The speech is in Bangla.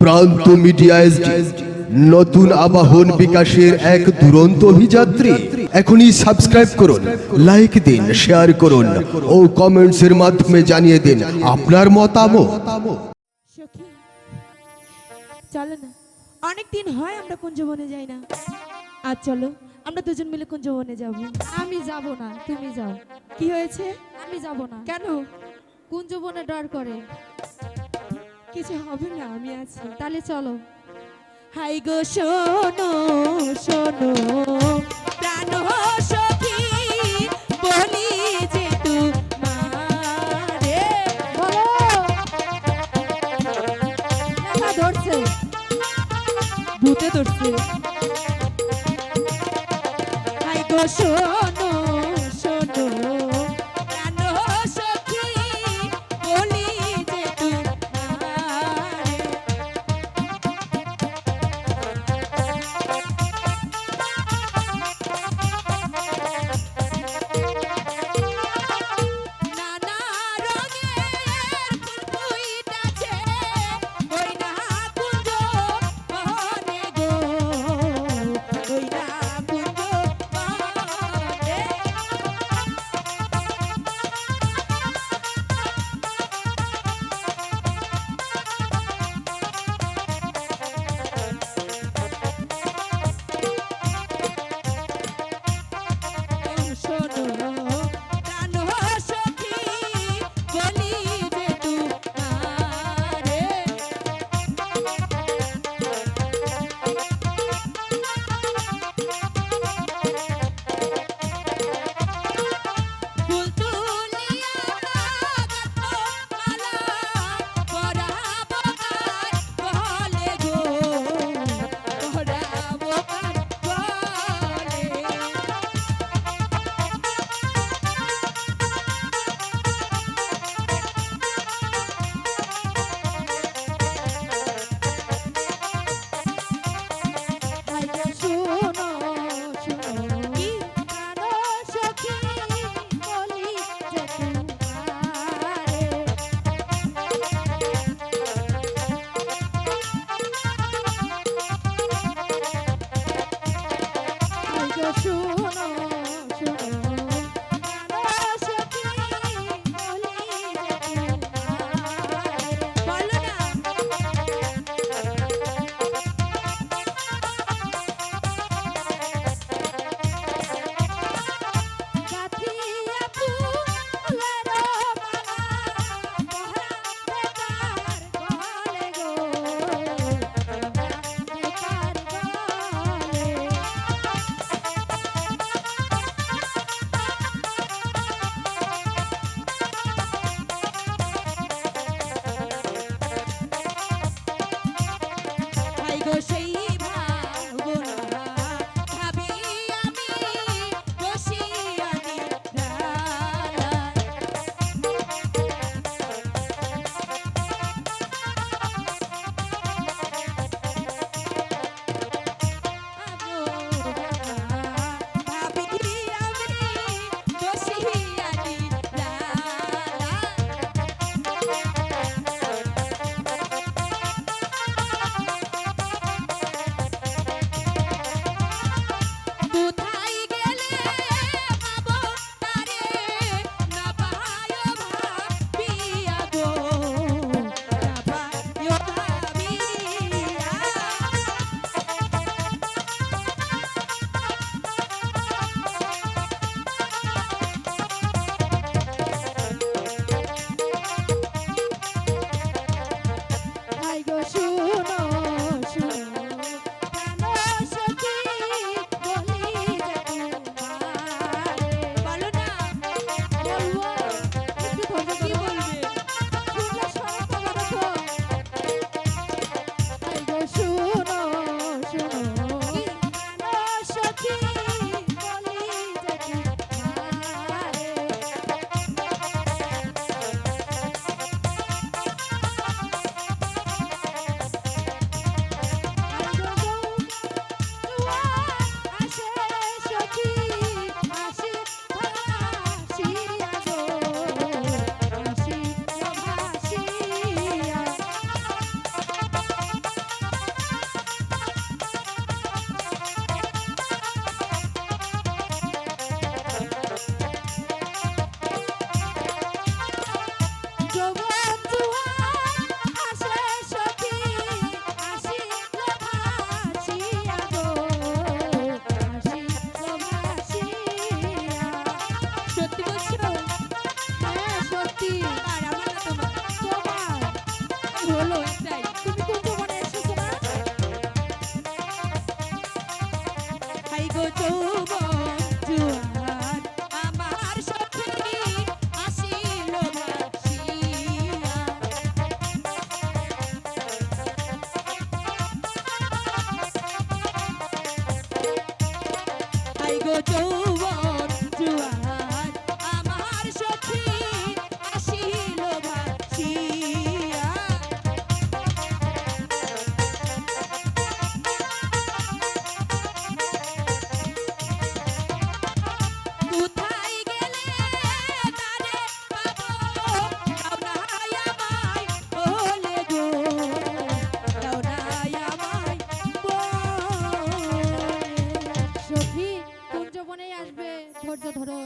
প্রান্ত মিডিয়া এসডি নতুন আবাহন বিকাশের এক দুরন্ত অভিযাত্রী। এখনই সাবস্ক্রাইব করুন লাইক দিন শেয়ার করুন ও কমেন্টসের মাধ্যমে জানিয়ে দিন আপনার মতামত। চলো না। অনেক দিন হয় আমরা কুঞ্জবনে যাই না। আজ চলো আমরা দুজন মিলে কুঞ্জবনে যাব। আমি যাব না তুমি যাও। কি হয়েছে? আমি যাব না। কেন? কুঞ্জবনে ডর করে। কিছু হবে না, আমি আছি। তাহলে চলো। হাই গো, শোনো শোনো। প্রাণ সখী, বলি যে ধরছে। ধরছে। হাই গো, শোনো। যৌবনেই আসবে। ধৈর্য ধরো।